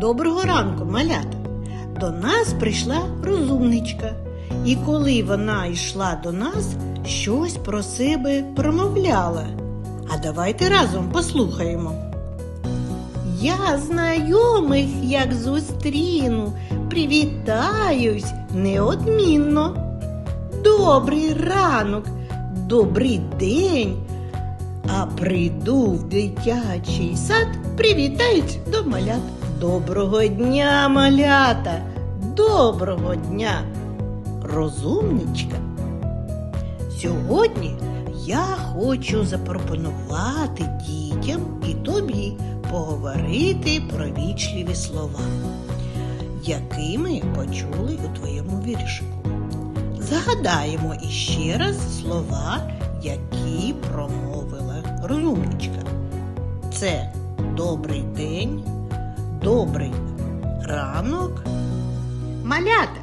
Доброго ранку, малята! До нас прийшла розумничка, і коли вона йшла до нас, щось про себе промовляла. А давайте разом послухаємо. Я знайомих, як зустріну, привітаюсь неодмінно. Добрий ранок, добрий день. А прийду в дитячий сад, привітаюсь до малят. Доброго дня, малята! Доброго дня, розумничка! Сьогодні я хочу запропонувати дітям і тобі поговорити про вічливі слова, які ми почули у твоєму віршику. Згадаємо іще раз слова, які промовила розумничка. Це добрий день, добрий ранок. Малята,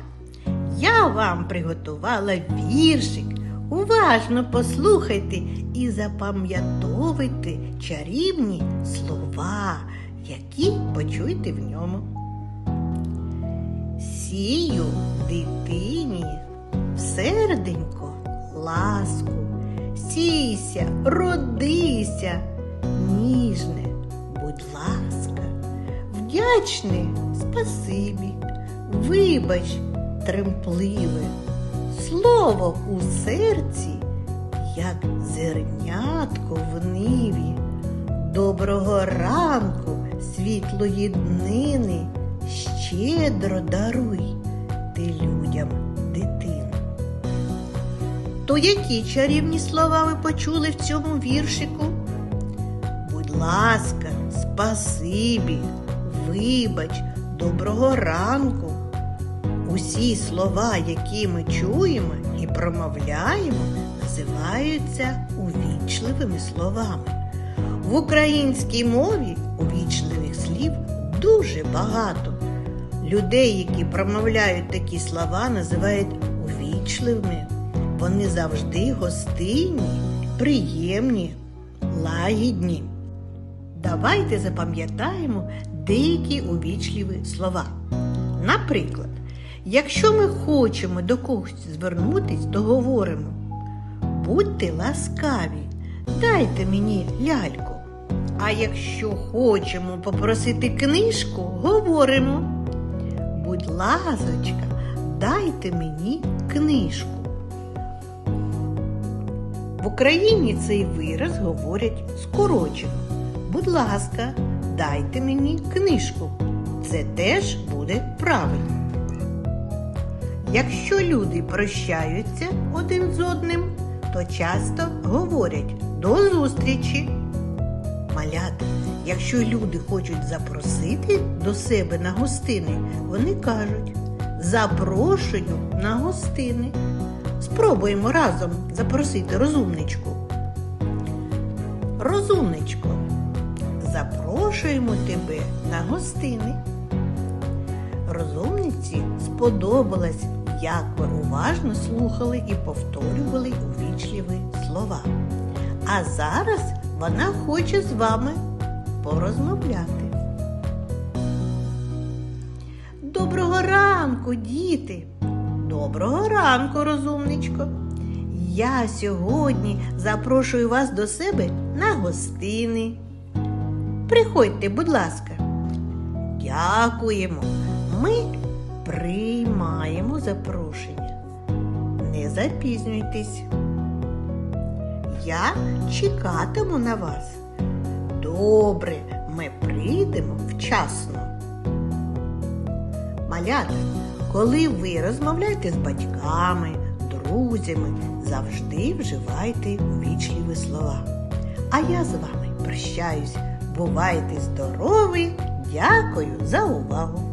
я вам приготувала віршик. Уважно послухайте і запам'ятовуйте чарівні слова, які почуєте в ньому. Сію дитині серденько ласку, сійся, родися, ніжне, будь ласка, вдячне спасибі, вибач тремпливе, слово у серці, як зернятко в ниві. Доброго ранку, світлої днини, щедро даруй ти людям дитину. То які чарівні слова ви почули в цьому віршику? Будь ласка, спасибі, вибач, доброго ранку. Усі слова, які ми чуємо і промовляємо, називаються увічливими словами. В українській мові увічливих слів дуже багато. Людей, які промовляють такі слова, називають увічливими. Вони завжди гостинні, приємні, лагідні. Давайте запам'ятаємо деякі увічливі слова. Наприклад, якщо ми хочемо до когось звернутись, то говоримо Будьте ласкаві, дайте мені ляльку. А якщо хочемо попросити книжку, говоримо Будь ласочка, дайте мені книжку. В Україні цей вираз говорять скорочено. Будь ласка, дайте мені книжку. Це теж буде правильно. Якщо люди прощаються один з одним, то часто говорять до зустрічі. Малята, якщо люди хочуть запросити до себе на гостини, вони кажуть запрошую на гостини. Спробуємо разом запросити розумничку. Розумничко, запрошуємо тебе на гостини. Розумниці сподобалось, як ви уважно слухали і повторювали увічливі слова. А зараз вона хоче з вами порозмовляти. Доброго ранку, діти! Доброго ранку, розумничко! Я сьогодні запрошую вас до себе на гостини. Приходьте, будь ласка. Дякуємо. Ми приймаємо запрошення. Не запізнюйтесь. Я чекатиму на вас. Добре, ми прийдемо вчасно. Малята, коли ви розмовляєте з батьками, друзями, завжди вживайте увічливі слова. А я з вами прощаюсь. Бувайте здорові! Дякую за увагу!